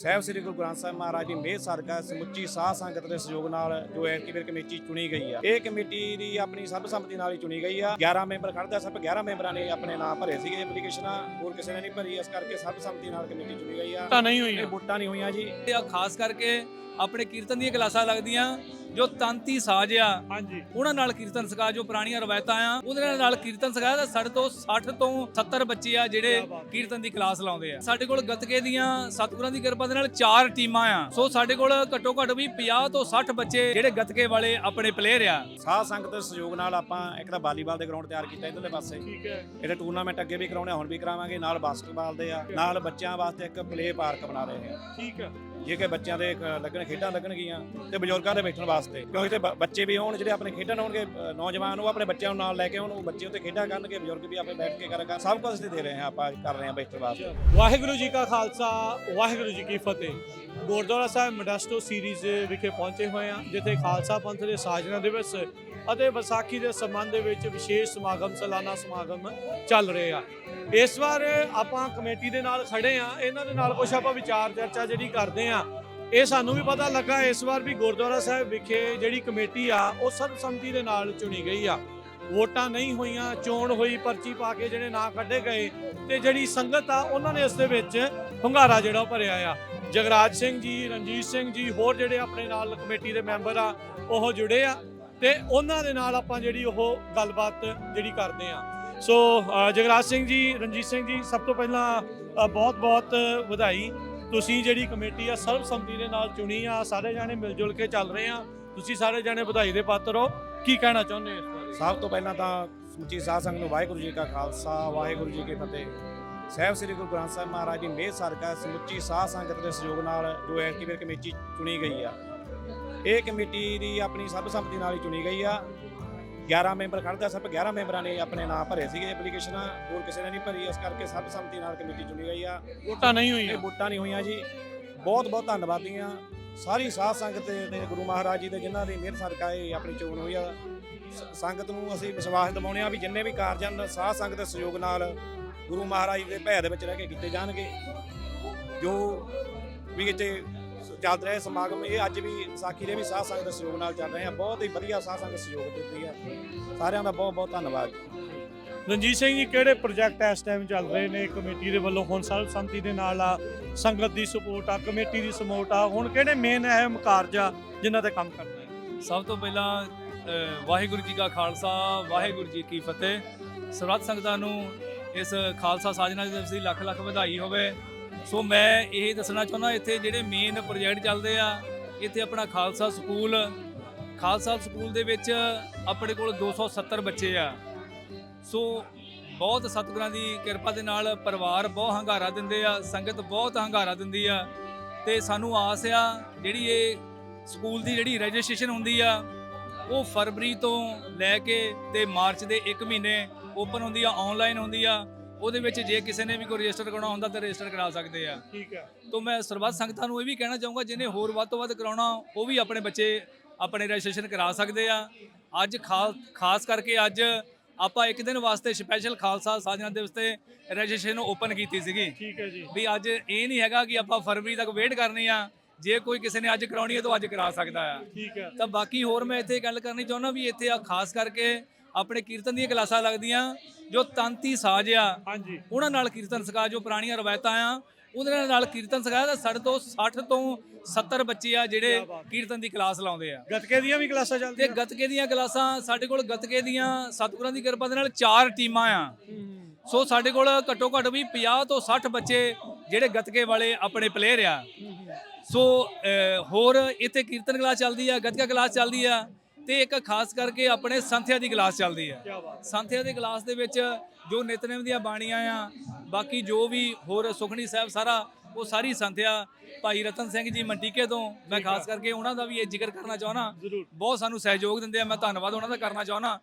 ਸਾਹਿਬ ਸ੍ਰੀ ਗੁਰੂ ਗ੍ਰੰਥ ਸਾਹਿਬ ਮਹਾਰਾਜ ਦੀ ਮਿਹਰ ਸਦਕਾ ਸਮੁੱਚੀ ਸਾਧ ਸੰਗਤ ਦੇ ਸਹਿਯੋਗ ਨਾਲ ਜੋ ਐਕਟਿਵੇਟ ਕਮੇਟੀ ਚੁਣੀ ਗਈ ਆ। ਇਹ ਕਮੇਟੀ ਦੀ ਆਪਣੀ ਸਰਬਸੰਮਤੀ ਨਾਲ ਹੀ ਚੁਣੀ ਗਈ ਆ। 11 ਮੈਂਬਰ ਖੜਦਾ ਸਭ 11 ਮੈਂਬਰਾਂ ਨੇ ਆਪਣੇ ਨਾਮ ਭਰੇ ਸੀਗੇ ਐਪਲੀਕੇਸ਼ਨਾਂ ਹੋਰ ਕਿਸੇ ਨੇ ਨਹੀਂ ਭਰੀ। ਇਸ ਕਰਕੇ ਸਰਬਸੰਮਤੀ ਨਾਲ ਕਮੇਟੀ ਚੁਣੀ ਗਈ ਆ। ਤਾਂ ਨਹੀਂ ਇਹ ਹੋਈਆਂ ਵੋਟਾਂ ਨਹੀਂ ਹੋਈਆਂ ਜੀ। ਆ ਖਾਸ ਕਰਕੇ ਆਪਣੇ ਕੀਰਤਨ ਦੀਆਂ ਕਲਾਸਾਂ ਲੱਗਦੀਆਂ ਜੋ ਤੰਤੀ ਸਾਜ ਆ ਹਾਂਜੀ। ਉਹਨਾਂ ਨਾਲ ਕੀਰਤਨ ਸਿਖਾ ਜੋ ਪੁਰਾਣੀਆਂ ਰਵਾਇਤਾਂ ਆ ਉਹਦੇ ਨਾਲ ਘ ਸਿਖਾਇਆ ਤਾਂ ਸਾਡੇ ਤੋਂ 60 ਤੋਂ 70 ਬੱਚੇ ਆ ਜਿਹੜੇ ਕੀਰਤਨ ਦੀ ਕਲਾਸ ਲਾਉਂਦੇ ਆ। ਸਾਡੇ ਕੋਲ ਗੱਤਕੇ ਦੀਆਂ ਸਤਿਗੁਰਾਂ ਦੀ ਕਿਰਪਾ ਦੇ ਨਾਲ ਚਾਰ ਟੀਮਾਂ ਆ। ਸੋ ਸਾਡੇ ਕੋਲ ਘੱਟੋ ਘੱਟ ਵੀ 50 ਤੋਂ 60 ਬੱਚੇ ਜਿਹੜੇ ਗੱਤਕੇ ਵਾਲੇ ਆਪਣੇ ਪਲੇਅਰ ਆ। ਸਾਧ ਸੰਗਤ ਦੇ ਸਹਿਯੋਗ ਨਾਲ ਆਪਾਂ ਇੱਕ ਤਾਂ ਵਾਲੀਬਾਲ ਦੇ ਗਰਾਊਂਡ ਤਿਆਰ ਕੀਤਾ ਇਧਰਲੇ ਪਾਸੇ। ਠੀਕ ਹੈ। ਇਹਦੇ ਟੂਰਨਾਮੈਂਟ ਅੱਗੇ ਵੀ ਕਰਾਉਣੇ ਹੁਣ ਵੀ ਕਰਾਵਾਂਗੇ ਨਾਲ ਬਾਸਕਟਬਾਲ ਦੇ ਆ ਨਾਲ ਬੱਚਿਆਂ ਵਾਸਤੇ ਇੱਕ ਪਲੇ ਪਾਰਕ ਬਣਾ ਰਹੇ ਆ। ਠੀਕ ਹੈ। ਜੇ ਕਿ ਬੱਚਿਆਂ ਦੇ ਇੱਕ ਲੱਗਣ ਖੇਡਾਂ ਲੱਗਣਗੀਆਂ ਤੇ ਬਜ਼ੁਰਗਾਂ ਦੇ ਬੈਠਣ ਵਾਸਤੇ। ਕਿਉਂਕਿ ਤੇ ਬ- ਬੱਚੇ ਵੀ ਹੋਣ ਜਿਹੜੇ ਆਪਣੇ ਖੇਡਣ ਹੋਣਗੇ ਅ, ਨੌਜਵਾਨ ਉਹ ਆਪਣੇ ਬੱਚਿਆਂ ਨੂੰ ਨਾਲ ਲੈ ਕੇ ਆਉਣ ਉਹ ਬੱਚੇ ਉੱਤੇ ਖੇਡਾਂ ਕਰਨਗੇ ਬਜ਼ੁਰਗ ਵੀ ਆਪੇ ਬੈਠ ਕੇ ਕਰਨਗੇ ਸਭ ਕੁਝ ਦੇ ਰਹੇ ਹਾਂ ਆਪਾਂ ਕਰ ਰਹੇ ਹਾਂ ਬੈਠਣ ਵਾਸਤੇ। ਵਾਹਿਗੁਰੂ ਜੀ ਕਾ ਖਾਲਸਾ ਵਾਹਿਗੁਰੂ ਜੀ ਕੀ ਫਤਿਹ। ਗੁਰਦੁਆਰਾ ਸਾਹਿਬ ਮਡਸਟੋ ਸੀਰੀਜ਼ ਵਿਖੇ ਪਹੁੰਚੇ ਹੋਏ ਹਾਂ ਜਿੱਥੇ ਖਾਲਸਾ ਪੰਥ ਦੇ ਸਾਜਨਾ ਦਿਵਸ ਅਤੇ ਵਿਸਾਖੀ ਦੇ ਸੰਬੰਧ ਦੇ ਵਿੱਚ ਵਿਸ਼ੇਸ਼ ਸਮਾਗਮ ਸਾਲਾਨਾ ਸਮਾਗਮ ਚੱਲ ਰਹੇ। ਆ ਇਸ ਵਾਰ ਆਪਾਂ ਕਮੇਟੀ ਦੇ ਨਾਲ ਖੜੇ ਆ ਇਹਨਾਂ ਦੇ ਨਾਲ ਕੁਝ ਆਪਾਂ ਵਿਚਾਰ ਚਰਚਾ ਜਿਹੜੀ ਕਰਦੇ ਆ ਇਹ ਸਾਨੂੰ ਵੀ ਪਤਾ ਲੱਗਾ ਇਸ ਵਾਰ ਵੀ ਗੁਰਦੁਆਰਾ ਸਾਹਿਬ ਵਿਖੇ ਜਿਹੜੀ ਕਮੇਟੀ ਆ, ਉਹ ਸਰਬਸੰਮਤੀ ਦੇ ਨਾਲ ਚੁਣੀ ਗਈ ਆ। ਵੋਟਾਂ ਨਹੀਂ ਹੋਈਆਂ, ਚੋਣ ਹੋਈ, ਪਰਚੀ ਪਾ ਕੇ ਜਿਹੜੇ ਨਾਂ ਕੱਢੇ ਗਏ ਤੇ ਜਿਹੜੀ ਸੰਗਤ ਆ, ਉਹਨਾਂ ਨੇ ਇਸ ਦੇ ਵਿੱਚ ਹੁੰਗਾਰਾ ਜਿਹੜਾ ਉਹ ਭਰਿਆ ਆ। ਜਗਰਾਜ ਸਿੰਘ ਜੀ, ਰਣਜੀਤ ਸਿੰਘ ਜੀ, ਹੋਰ ਜਿਹੜੇ ਆਪਣੇ ਨਾਲ ਕਮੇਟੀ ਦੇ ਮੈਂਬਰ ਆ, ਉਹ ਜੁੜੇ ਆ ਤੇ ਉਹਨਾਂ ਦੇ ਨਾਲ ਆਪਾਂ ਜਿਹੜੀ ਉਹ ਗੱਲਬਾਤ ਜਿਹੜੀ ਕਰਦੇ ਆ। ਸੋ ਜਗਰਾਜ ਸਿੰਘ ਜੀ, ਰਣਜੀਤ ਸਿੰਘ ਜੀ, ਸਭ ਤੋਂ ਪਹਿਲਾਂ ਬਹੁਤ ਬਹੁਤ ਵਧਾਈ। ਤੁਸੀਂ ਜਿਹੜੀ ਕਮੇਟੀ ਆ, ਸਰਬਸੰਮਤੀ ਦੇ ਨਾਲ ਚੁਣੀ ਆ, ਸਾਰੇ ਜਾਣੇ ਮਿਲ ਜੁਲ ਕੇ ਚੱਲ ਰਹੇ ਆ। ਤੁਸੀਂ ਸਾਰੇ ਜਾਣੇ ਵਧਾਈ ਦੇ ਪਾਤਰ ਹੋ। ਕੀ ਕਹਿਣਾ ਚਾਹੁੰਦੇ ਹੋ ਇਸ ਬਾਰੇ? ਸਭ ਤੋਂ ਪਹਿਲਾਂ ਤਾਂ ਸਮੁੱਚੀ ਸਾਧ ਸੰਗਤ ਨੂੰ ਵਾਹਿਗੁਰੂ ਜੀ ਕਾ ਖਾਲਸਾ, ਵਾਹਿਗੁਰੂ ਜੀ ਕੀ ਫਤਿਹ। ਸਾਹਿਬ ਸ੍ਰੀ ਗੁਰੂ ਗ੍ਰੰਥ ਸਾਹਿਬ ਮਹਾਰਾਜ ਦੀ ਮਿਹਰ ਸਦਕਾ ਸਮੁੱਚੀ ਸਾਧ ਸੰਗਤ ਦੇ ਸਹਿਯੋਗ ਨਾਲ ਜੋ ਐਕਟਿਵੇਟ ਕਮੇਟੀ ਚੁਣੀ ਗਈ ਆ। ਇਹ ਕਮੇਟੀ ਦੀ ਆਪਣੀ ਸਭ ਸੰਮਤੀ ਨਾਲ ਹੀ ਚੁਣੀ ਗਈ ਆ। 11 ਮੈਂਬਰ ਖੜਦਾ ਸਭ 11 ਮੈਂਬਰਾਂ ਨੇ ਆਪਣੇ ਨਾਮ ਭਰੇ ਸੀਗੇ ਐਪਲੀਕੇਸ਼ਨਾਂ ਹੋਰ ਕਿਸੇ ਨੇ ਨਹੀਂ ਭਰੀ ਇਸ ਕਰਕੇ ਸਰਬਸੰਮਤੀ ਨਾਲ ਕਮੇਟੀ ਚੁਣੀ ਗਈ ਆ। ਵੋਟਾਂ ਨਹੀਂ ਇਹ ਹੋਈਆਂ ਵੋਟਾਂ ਨਹੀਂ ਹੋਈਆਂ ਜੀ। ਬਹੁਤ ਬਹੁਤ ਧੰਨਵਾਦੀਆਂ ਸਾਰੀ ਸਾਧ ਸੰਗਤ ਦੇ ਗੁਰੂ ਮਹਾਰਾਜ ਜੀ ਦੇ ਜਿਨ੍ਹਾਂ ਦੀ ਮਿਹਰ ਸਦਕਾ ਇਹ ਆਪਣੀ ਚੋਣ ਹੋਈ ਆ। ਸੰਗਤ ਨੂੰ ਅਸੀਂ ਵਿਸ਼ਵਾਸ ਦਿਵਾਉਂਦੇ ਆ ਵੀ ਜਿੰਨੇ ਵੀ ਕਾਰਜ ਹਨ ਸਾਧ ਸੰਗਤ ਦੇ ਸਹਿਯੋਗ ਨਾਲ ਗੁਰੂ ਮਹਾਰਾਜ ਦੇ ਭੈ ਦੇ ਵਿੱਚ ਰਹਿ ਕੇ ਕੀਤੇ ਜਾਣਗੇ। ਜੋ ਵੀ ਇੱਥੇ ਚੱਲ ਰਿਹਾ ਸਮਾਗਮ। ਇਹ ਅੱਜ ਵੀ ਵਿਸਾਖੀ ਦੇ ਵੀ ਸਾਧ ਸੰਗਤ ਦੇ ਸਹਿਯੋਗ ਨਾਲ ਚੱਲ ਰਹੇ ਆ। ਬਹੁਤ ਹੀ ਵਧੀਆ ਸਾਧ ਸੰਗਤ ਸਹਿਯੋਗ ਦਿੰਦੀ ਆ। ਸਾਰਿਆਂ ਦਾ ਬਹੁਤ ਬਹੁਤ ਧੰਨਵਾਦ। ਰਣਜੀਤ ਸਿੰਘ ਜੀ ਕਿਹੜੇ ਪ੍ਰੋਜੈਕਟ ਇਸ ਟਾਈਮ ਚੱਲ ਰਹੇ ਨੇ? ਕਮੇਟੀ ਦੇ ਵੱਲੋਂ ਹੁਣ ਸਰਬਸੰਮਤੀ ਦੇ ਨਾਲ ਆ ਸੰਗਤ ਦੀ ਸਪੋਰਟ ਆ ਕਮੇਟੀ ਦੀ ਸਪੋਰਟ ਆ। ਹੁਣ ਕਿਹੜੇ ਮੇਨ ਅਹਿਮ ਕਾਰਜ ਆ ਜਿਨ੍ਹਾਂ ਤੇ ਕੰਮ ਕਰਨਾ ਹੈ? ਸਭ ਤੋਂ ਪਹਿਲਾਂ ਵਾਹਿਗੁਰੂ ਜੀ ਕਾ ਖਾਲਸਾ ਵਾਹਿਗੁਰੂ ਜੀ ਕੀ ਫਤਿਹ। ਸਰਬੱਤ ਸੰਗਤਾਂ ਨੂੰ ਇਸ ਖਾਲਸਾ ਸਾਜਨਾ ਦਿਵਸ ਦੀ ਲੱਖ ਲੱਖ ਵਧਾਈ ਹੋਵੇ। ਸੋ ਮੈਂ ਇਹ ਦੱਸਣਾ ਚਾਹੁੰਦਾ, ਇੱਥੇ ਜਿਹੜੇ ਮੇਨ ਪ੍ਰੋਜੈਕਟ ਚੱਲਦੇ ਆ, ਇੱਥੇ ਆਪਣਾ ਖਾਲਸਾ ਸਕੂਲ ਖਾਲਸਾ ਸਕੂਲ ਦੇ ਵਿੱਚ ਆਪਣੇ ਕੋਲ 270 ਬੱਚੇ ਆ। ਸੋ ਬਹੁਤ ਸਤਿਗੁਰਾਂ ਦੀ ਕਿਰਪਾ ਦੇ ਨਾਲ ਪਰਿਵਾਰ ਬਹੁਤ ਹੰਗਾਰਾ ਦਿੰਦੇ ਆ, ਸੰਗਤ ਬਹੁਤ ਹੰਗਾਰਾ ਦਿੰਦੀ ਆ, ਤੇ ਸਾਨੂੰ ਆਸ ਆ, ਜਿਹੜੀ ਇਹ ਸਕੂਲ ਦੀ ਜਿਹੜੀ ਰਜਿਸਟ੍ਰੇਸ਼ਨ ਹੁੰਦੀ ਆ, ਉਹ ਫਰਵਰੀ ਤੋਂ ਲੈ ਕੇ ਤੇ ਮਾਰਚ ਦੇ 1 ਮਹੀਨੇ ਓਪਨ ਹੁੰਦੀ ਆ ਆਨਲਾਈਨ ਹੁੰਦੀ ਆ ਉਹਦੇ ਵਿੱਚ ਜੇ ਕਿਸੇ ਨੇ ਵੀ ਕੋਈ ਰਜਿਸਟਰ ਕਰਾਉਣਾ ਹੁੰਦਾ ਤਾਂ ਰਜਿਸਟਰ ਕਰਾ ਸਕਦੇ ਆ। ਠੀਕ ਹੈ ਤੋਂ ਮੈਂ ਸਰਬੱਤ ਸੰਗਤਾਂ ਨੂੰ ਇਹ ਵੀ ਕਹਿਣਾ ਚਾਹੂੰਗਾ ਜਿਹਨੇ ਹੋਰ ਵੱਧ ਤੋਂ ਵੱਧ ਕਰਾਉਣਾ ਉਹ ਵੀ ਆਪਣੇ ਬੱਚੇ ਆਪਣੇ ਰਜਿਸਟ੍ਰੇਸ਼ਨ ਕਰਾ ਸਕਦੇ ਆ। ਅੱਜ ਖਾਸ ਕਰਕੇ ਅੱਜ ਆਪਾਂ ਇੱਕ ਦਿਨ ਵਾਸਤੇ ਸਪੈਸ਼ਲ ਖਾਲਸਾ ਸਾਜਨਾ ਦਿਵਸ ਤੇ ਰਜਿਸਟ੍ਰੇਸ਼ਨ ਓਪਨ ਕੀਤੀ ਸੀਗੀ। ਠੀਕ ਹੈ ਜੀ। ਵੀ ਅੱਜ ਇਹ ਨਹੀਂ ਹੈਗਾ ਕਿ ਆਪਾਂ ਫਰਵਰੀ ਤੱਕ ਵੇਟ ਕਰਨੀ ਆ। ਜੇ ਕੋਈ ਕਿਸੇ ਨੇ ਅੱਜ ਕਰਾਉਣੀ ਹੈ ਤਾਂ ਅੱਜ ਕਰਾ ਸਕਦਾ ਆ। ਠੀਕ ਹੈ ਤਾਂ ਬਾਕੀ ਹੋਰ ਮੈਂ ਇੱਥੇ ਗੱਲ ਕਰਨੀ ਚਾਹੁੰਦਾ ਵੀ ਇੱਥੇ ਆ ਖਾਸ ਕਰਕੇ ਆਪਣੇ ਕੀਰਤਨ ਦੀਆਂ ਕਲਾਸਾਂ ਲੱਗਦੀਆਂ ਜੋ ਤੰਤੀ ਸਾਜ ਆ। ਹਾਂਜੀ। ਉਹਨਾਂ ਨਾਲ ਕੀਰਤਨ ਸਿਖਾ ਜੋ ਪੁਰਾਣੀਆਂ ਰਵਾਇਤਾਂ ਆ ਉਹਦੇ ਨਾਲ ਕੀਰਤਨ ਸਿਖਾਇਆ ਤਾਂ ਸਾਡੇ ਤੋਂ 60 ਤੋਂ 70 ਬੱਚੇ ਆ ਜਿਹੜੇ ਕੀਰਤਨ ਦੀ ਕਲਾਸ ਲਾਉਂਦੇ ਆ। ਗੱਤਕੇ ਦੀਆਂ ਵੀ ਕਲਾਸਾਂ ਤੇ ਚੱਲਦੀਆਂ ਗੱਤਕੇ ਦੀਆਂ ਕਲਾਸਾਂ ਸਾਡੇ ਕੋਲ ਗੱਤਕੇ ਦੀਆਂ ਸਤਿਗੁਰਾਂ ਦੀ ਕਿਰਪਾ ਦੇ ਨਾਲ ਚਾਰ ਟੀਮਾਂ ਆ। ਸੋ ਸਾਡੇ ਕੋਲ ਘੱਟੋ ਘੱਟ ਵੀ 50 ਤੋਂ 60 ਬੱਚੇ ਜਿਹੜੇ ਗੱਤਕੇ ਵਾਲੇ ਆਪਣੇ ਪਲੇਅਰ ਆ। ਸੋ ਹੋਰ ਇੱਥੇ ਕੀਰਤਨ ਕਲਾਸ ਚੱਲਦੀ ਆ ਗੱਤਕਾ ਕਲਾਸ ਚੱਲਦੀ ਆ। ਤੇ ਇੱਕ ਖਾਸ ਕਰਕੇ ਆਪਣੇ ਸੰਥਿਆ ਦੀ ਕਲਾਸ ਚੱਲਦੀ ਬਾਤ ਸੰਥਿਆ ਦੀ ਕਲਾਸ ਦੇ ਵਿੱਚ ਜੋ ਨਿਤਨੇਮ ਦੀਆਂ ਬਾਣੀਆਂ ਆ ਬਾਕੀ ਜੋ ਵੀ ਹੋਰ ਸੁਖਣੀ ਸਾਹਿਬ ਸਾਰਾ ਉਹ ਸਾਰੀ ਸੰਥਿਆ ਭਾਈ ਰਤਨ ਸਿੰਘ ਜੀ ਮੰਟੀਕੇ ਤੋਂ ਮੈਂ ਖਾਸ ਕਰਕੇ ਉਹਨਾਂ ਦਾ ਵੀ ਇਹ ਜ਼ਿਕਰ ਕਰਨਾ ਚਾਹਣਾ ਬਹੁਤ ਸਾਨੂੰ ਸਹਿਯੋਗ ਦਿੰਦੇ ਆ ਮੈਂ ਧੰਨਵਾਦ ਉਹਨਾਂ ਦਾ ਕਰਨਾ ਚਾਹਣਾ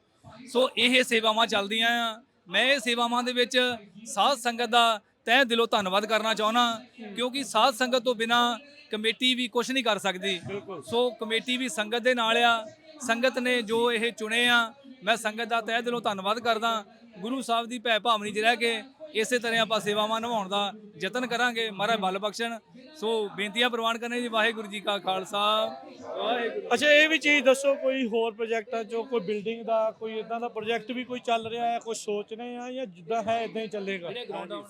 ਸੋ ਇਹ ਸੇਵਾਵਾਂ ਚੱਲਦੀਆਂ ਆ। ਮੈਂ ਇਹ ਸੇਵਾਵਾਂ ਦੇ ਵਿੱਚ ਸਾਧ ਸੰਗਤ ਦਾ ਤਹਿ ਦਿਲੋਂ ਧੰਨਵਾਦ ਕਰਨਾ ਚਾਹਣਾ ਕਿਉਂਕਿ ਸਾਧ ਸੰਗਤ ਤੋਂ ਬਿਨਾ ਕਮੇਟੀ ਵੀ ਕੁਝ ਨਹੀਂ ਕਰ ਸਕਦੀ। ਸੋ ਕਮੇਟੀ ਵੀ ਸੰਗਤ ਦੇ ਨਾਲ ਆ ਸੰਗਤ ਨੇ ਜੋ ਇਹ ਚੁਣੇ ਆ, ਮੈਂ ਸੰਗਤ ਦਾ ਤਹਿ ਦਿਲੋਂ ਧੰਨਵਾਦ ਕਰਦਾ। ਗੁਰੂ ਸਾਹਿਬ ਦੀ ਭੈ ਭਾਵਨੀ 'ਚ ਰਹਿ ਕੇ ਇਸੇ ਤਰ੍ਹਾਂ ਆਪਾਂ ਸੇਵਾਵਾਂ ਨਿਭਾਉਣ ਦਾ ਯਤਨ ਕਰਾਂਗੇ। ਮਹਾਰਾਜ ਬਲ ਬਖਸ਼ਣ। ਸੋ ਬੇਨਤੀਆਂ ਪ੍ਰਵਾਨ ਕਰਨੇ ਜੀ। ਵਾਹਿਗੁਰੂ ਜੀ ਕਾ ਖਾਲਸਾ। ਵਾਹਿਗੁਰੂ। ਅੱਛਾ ਇਹ ਵੀ ਚੀਜ਼ ਦੱਸੋ ਕੋਈ ਹੋਰ ਪ੍ਰੋਜੈਕਟਾਂ ਚੋਂ ਕੋਈ ਬਿਲਡਿੰਗ ਦਾ ਕੋਈ ਇਦਾਂ ਦਾ ਪ੍ਰੋਜੈਕਟ ਵੀ ਕੋਈ ਚੱਲ ਰਿਹਾ ਹੈ ਕੁਝ ਸੋਚ ਰਹੇ ਆ ਜਾਂ ਜਿੱਦਾਂ ਹੈ ਇਦਾਂ ਹੀ ਚੱਲੇਗਾ?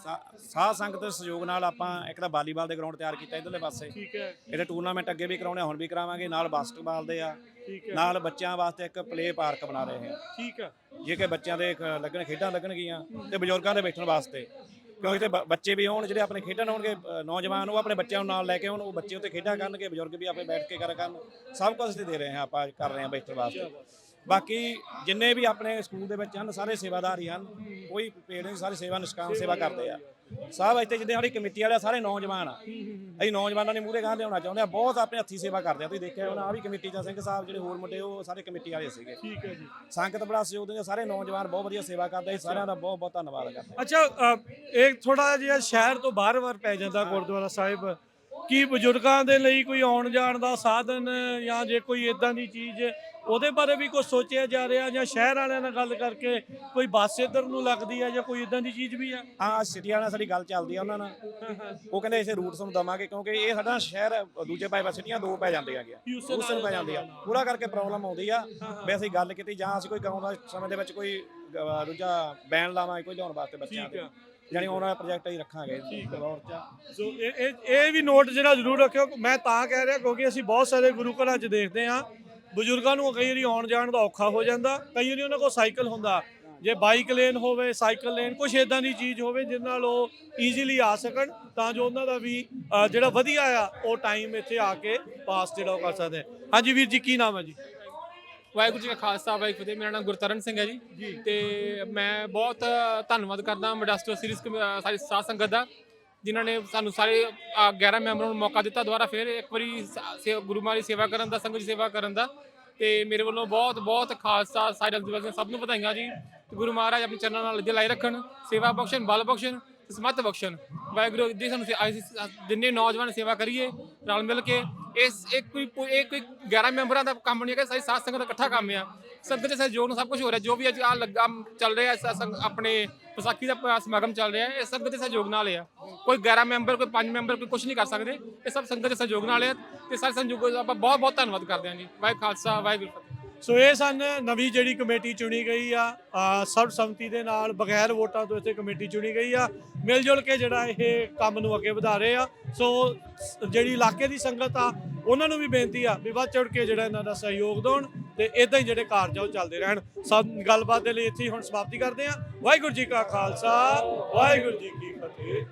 ਸਾ- ਸਾਧ ਸੰਗਤ ਦੇ ਸਹਿਯੋਗ ਨਾਲ ਆਪਾਂ ਇੱਕ ਤਾਂ ਵਾਲੀਬਾਲ ਦੇ ਗਰਾਊਂਡ ਤਿਆਰ ਕੀਤਾ ਇਧਰਲੇ ਪਾਸੇ। ਠੀਕ ਹੈ। ਇਹਦੇ ਟੂਰਨਾਮੈਂਟ ਅੱਗੇ ਵੀ ਕਰਾਉਣੇ ਆ, ਹੁਣ ਵੀ ਕਰਾਵਾਂਗੇ। ਨਾਲ ਬਾਸਕਟਬਾਲ ਦੇ ਆ। ਠੀਕ ਹੈ। ਨਾਲ ਬੱਚਿਆਂ ਵਾਸਤੇ ਇੱਕ ਪਲੇ ਪਾਰਕ ਬਣਾ ਰਹੇ ਹਾਂ ਠੀਕ ਹੈ। ਜੇ ਕਿ ਬੱਚਿਆਂ ਦੇ ਖ- ਲੱਗਣ ਖੇਡਾਂ ਲੱਗਣਗੀਆਂ ਤੇ ਬਜ਼ੁਰਗਾਂ ਦੇ ਬੈਠਣ ਵਾਸਤੇ। ਕਿਉਂਕਿ ਤੇ ਬ- ਬੱਚੇ ਵੀ ਹੋਣ ਜਿਹੜੇ ਆਪਣੇ ਖੇਡਣ ਹੋਣਗੇ ਅ, ਨੌਜਵਾਨ ਉਹ ਆਪਣੇ ਬੱਚਿਆਂ ਨੂੰ ਨਾਲ ਲੈ ਕੇ ਆਉਣ ਉਹ ਬੱਚੇ ਉੱਤੇ ਖੇਡਾਂ ਕਰਨਗੇ ਬਜ਼ੁਰਗ ਵੀ ਆਪੇ ਬੈਠ ਕੇ ਕਰ ਕਰਨ। ਸਭ ਕੁਝ ਤੇ ਦੇ ਰਹੇ ਹਾਂ ਆਪਾਂ ਕਰ ਰਹੇ ਹਾਂ ਬੈਠਣ ਵਾਸਤੇ। ਬਾਕੀ ਜਿੰਨੇ ਵੀ ਆਪਣੇ ਸਕੂਲ ਦੇ ਵਿੱਚ ਹਨ ਸਾਰੇ ਸੇਵਾਦਾਰ ਹੀ ਹਨ। ਕੋਈ ਪੇੜ ਨਹੀਂ ਸਾਰੇ ਸੇਵਾ ਨਿਸ਼ਕਾਮ ਸੇਵਾ ਕਰਦੇ ਆ। ਸਭ ਇੱਥੇ ਜਿੱਦੇ ਸਾਡੀ ਕਮੇਟੀ ਵਾਲੇ ਆ, ਸਾਰੇ ਨੌਜਵਾਨ ਆ। ਅਸੀਂ ਨੌਜਵਾਨਾਂ ਨੇ ਮੂਹਰੇ ਗਾਂ ਲਿਆਉਣਾ ਚਾਹੁੰਦੇ ਆ। ਬਹੁਤ ਆਪਣੇ ਹੱਥੀ ਸੇਵਾ ਕਰਦੇ ਆ। ਤੁਸੀਂ ਦੇਖਿਆ ਹੋਣਾ ਆ ਵੀ ਕਮੇਟੀ ਦਾ ਸਿੰਘ ਸਾਹਿਬ ਜਿਹੜੇ ਹੋਰ ਮੁੰਡੇ ਉਹ ਸਾਰੇ ਕਮੇਟੀ ਵਾਲੇ ਸੀਗੇ। ਠੀਕ ਹੈ ਜੀ। ਸੰਗਤ ਬੜਾ ਸਹਿਯੋਗ ਦਿੰਦੇ ਆ, ਸਾਰੇ ਨੌਜਵਾਨ ਬਹੁਤ ਵਧੀਆ ਸੇਵਾ ਕਰਦੇ ਆ, ਸਾਰਿਆਂ ਦਾ ਬਹੁਤ ਬਹੁਤ ਧੰਨਵਾਦ ਕਰਦੇ ਆ। ਅੱਛਾ ਅ, ਇਹ ਥੋੜਾ ਜਿਹਾ ਸ਼ਹਿਰ ਤੋਂ ਬਾਹਰ-ਬਾਹਰ ਪੈ ਜਾਂਦਾ ਗੁਰਦੁਆਰਾ ਸਾਹਿਬ। ਕੀ ਬਜ਼ੁਰਗਾਂ ਦੇ ਲਈ ਕੋਈ ਆਉਣ ਜਾਣ ਦਾ ਸਾਧਨ ਜਾਂ ਜੇ ਕੋਈ ਇਦਾਂ ਦੀ ਚੀਜ਼ ਉਹਦੇ ਬਾਰੇ ਵੀ ਕੁਝ ਸੋਚਿਆ ਜਾ ਰਿਹਾ ਜਾਂ ਸ਼ਹਿਰ ਵਾਲਿਆਂ ਨਾਲ ਗੱਲ ਕਰਕੇ ਕੋਈ ਬੱਸ ਇੱਧਰ ਨੂੰ ਲੱਗਦੀ ਹੈ ਜਾਂ ਕੋਈ ਇਦਾਂ ਦੀ ਚੀਜ਼ ਵੀ ਹੈ ਹਾਂ ਸਿਟੀ ਵਾਲਿਆਂ ਨਾਲ ਸਾਡੀ ਗੱਲ ਚੱਲਦੀ ਆ ਉਹਨਾਂ ਨਾਲ। ਉਹ ਕਹਿੰਦੇ ਇਸੇ ਰੂਟ ਤੁਹਾਨੂੰ ਦਵਾਂਗੇ ਕਿਉਂਕਿ ਇਹ ਸਾਡਾ ਸ਼ਹਿਰ ਦੂਜੇ ਪਾਸੇ ਸਿਟੀਆਂ ਦੋ ਪੈ ਜਾਂਦੇ ਹੈਗੇ ਉਸ ਨੂੰ ਪੈ ਜਾਂਦੀ ਆ। ਪੂਰਾ ਕਰਕੇ ਪ੍ਰੋਬਲਮ ਆਉਂਦੀ ਆ ਵੀ ਅਸੀਂ ਗੱਲ ਕੀਤੀ ਜਾਂ ਅਸੀਂ ਕੋਈ ਗਾਉਂ ਦਾ ਸਮੇਂ ਦੇ ਵਿੱਚ ਕੋਈ ਦੂਜਾ ਬੈਨ ਲਾਵਾਂਗੇ ਕੋਈ ਲਿਆਉਣ ਵਾਸਤੇ ਬੱਚਿਆਂ ਠੀਕ ਦੇ। ਆ। ਜਾਨੀ ਆਉਣ ਵਾਲਾ ਪ੍ਰੋਜੈਕਟ ਹੀ ਰੱਖਾਂਗੇ। ਦੌਰ ਚ ਸੋ ਇਹ ਇਹ ਇਹ ਵੀ ਨੋਟ ਜਿਹੜਾ ਜ਼ਰੂਰ ਰੱਖਿਓ। ਮੈਂ ਤਾਂ ਕਹਿ ਰਿਹਾ ਕਿਉਂਕਿ ਅਸੀਂ ਬਹੁਤ ਸਾਰੇ ਗੁਰੂ ਘਰਾਂ 'ਚ ਦੇਖਦੇ ਹਾਂ। ਬਜ਼ੁਰਗਾਂ ਨੂੰ ਕਈ ਵਾਰੀ ਆਉਣ ਜਾਣ ਦਾ ਔਖਾ ਹੋ ਜਾਂਦਾ। ਕਈ ਵਾਰੀ ਉਹਨਾਂ ਕੋਲ ਸਾਈਕਲ ਹੁੰਦਾ। ਜੇ ਬਾਈਕ ਲੇਨ ਹੋਵੇ ਸਾਈਕਲ ਲੇਨ ਕੁਝ ਇਦਾਂ ਦੀ ਚੀਜ਼ ਹੋਵੇ ਜਿਸ ਨਾਲ ਉਹ ਈਜ਼ੀਲੀ ਆ ਸਕਣ। ਤਾਂ ਜੋ ਉਹਨਾਂ ਦਾ ਵੀ ਅ, ਜਿਹੜਾ ਵਧੀਆ ਆ ਉਹ ਟਾਈਮ ਇੱਥੇ ਆ ਕੇ ਪਾਸ ਜਿਹੜਾ ਉਹ ਕਰ ਸਕਦੇ ਆ। ਹਾਂਜੀ ਵੀਰ ਜੀ ਕੀ ਨਾਮ ਹੈ ਜੀ? ਵਾਹਿਗੁਰੂ ਜੀ ਕਾ ਖਾਲਸਾ ਵਾਹਿਗੁਰੂ ਜੀ ਮੇਰਾ ਨਾਮ ਗੁਰਤਰਨ ਸਿੰਘ ਹੈ ਜੀ। ਤੇ ਮੈਂ ਬਹੁਤ ਧੰਨਵਾਦ ਕਰਦਾ ਮੋਡੈਸਟੋ ਸੀਰੀਜ਼ ਸਾਰੀ ਸਾਧ ਸੰਗਤ ਦਾ ਜਿਨ੍ਹਾਂ ਨੇ ਸਾਨੂੰ ਸਾਰੇ ਅਹ 11 ਮੈਂਬਰਾਂ ਨੂੰ ਮੌਕਾ ਦਿੱਤਾ ਦੁਬਾਰਾ ਫਿਰ ਇੱਕ ਵਾਰੀ ਗੁਰੂ ਦੀ ਸੇਵਾ ਕਰਨ ਦਾ ਸੰਗਤ ਦੀ ਸੇਵਾ ਕਰਨ ਦਾ। ਤੇ ਮੇਰੇ ਵੱਲੋਂ ਬਹੁਤ ਬਹੁਤ ਖਾਲਸਾ ਸਾਰੇ ਦਿਵਸ ਸਭ ਨੂੰ ਵਧਾਈਆਂ ਜੀ। ਗੁਰੂ ਮਹਾਰਾਜ ਆਪਣੇ ਚਰਨਾਂ ਨਾਲ ਲੱਗੇ ਲਾਈ ਰੱਖਣ ਸੇਵਾ ਬਖਸ਼ਣ ਬਲ ਬਖਸ਼ਣ ਸਮਤ ਬਖਸ਼ਣ। ਵਾਹਿਗੁਰੂ ਜੀ ਸਾਨੂੰ ਜਿੰਨੇ ਨੌਜਵਾਨ ਸੇਵਾ ਕਰੀਏ ਰਲ ਮਿਲ ਕੇ। ਇਸ ਇਹ ਕੋਈ ਇਹ ਕੋਈ 11 ਮੈਂਬਰਾਂ ਦਾ ਕੰਮ ਨਹੀਂ ਹੈਗਾ, ਸਾਰੀ ਸਾਧ ਸੰਗਤ ਦਾ ਇਕੱਠਾ ਕੰਮ ਆ। ਸੰਗਤ ਦੇ ਸਹਿਯੋਗ ਨਾਲ ਸਭ ਕੁਝ ਹੋ ਰਿਹਾ, ਜੋ ਵੀ ਅੱਜ ਆ ਲੱਗਾ ਚੱਲ ਰਿਹਾ ਸ- ਸੰਗ- ਆਪਣੇ ਵਿਸਾਖੀ ਦਾ ਸਮਾਗਮ ਚੱਲ ਰਿਹਾ, ਇਹ ਸੰਗਤ ਦੇ ਸਹਿਯੋਗ ਨਾਲ ਆ। ਕੋਈ 11 ਮੈਂਬਰ, ਕੋਈ 5 ਮੈਂਬਰ, ਕੋਈ ਕੁਝ ਨਹੀਂ ਕਰ ਸਕਦੇ, ਇਹ ਸਭ ਸੰਗਤ ਦੇ ਸਹਿਯੋਗ ਨਾਲ ਆ ਤੇ ਸਾਰੇ ਸੰਯੋਗ ਦਾ ਆਪਾਂ ਬਹੁਤ ਬਹੁਤ ਧੰਨਵਾਦ ਕਰਦੇ ਹਾਂ ਜੀ। ਵਾਹਿਗੁਰੂ ਖਾਲਸਾ, ਵਾਹਿਗੁਰੂ ਫਤਿਹ। ਸੋ ਇਹ ਸਨ ਨਵੀਂ ਜਿਹੜੀ ਕਮੇਟੀ ਚੁਣੀ ਗਈ ਆ ਅ, ਸਰਬ ਸੰਮਤੀ ਦੇ ਨਾਲ ਬਗੈਰ ਵੋਟਾਂ ਤੋਂ ਇੱਥੇ ਕਮੇਟੀ ਚੁਣੀ ਗਈ ਆ। ਮਿਲ ਜੁਲ ਕੇ ਜਿਹੜਾ ਇਹ ਕੰਮ ਨੂੰ ਅੱਗੇ ਵਧਾ ਰਹੇ ਆ। ਸੋ ਜਿਹੜੀ ਇਲਾਕੇ ਦੀ ਸੰਗਤ ਆ ਉਹਨਾਂ ਨੂੰ ਵੀ ਬੇਨਤੀ ਆ ਵੀ ਵੱਧ ਚੜ ਕੇ ਜਿਹੜਾ ਇਹਨਾਂ ਦਾ ਸਹਿਯੋਗ ਦੇਣ ਤੇ ਇਦਾਂ ਹੀ ਜਿਹੜੇ ਕਾਰਜ ਆ ਉਹ ਚੱਲਦੇ ਰਹਿਣ। ਸਭ ਗੱਲਬਾਤ ਦੇ ਲਈ ਇੱਥੇ ਹੀ ਹੁਣ ਸਮਾਪਤੀ ਕਰਦੇ ਆ। ਵਾਹਿਗੁਰੂ ਜੀ ਕਾ ਖਾਲਸਾ ਵਾਹਿਗੁਰੂ ਜੀ ਕੀ ਫਤਿਹ।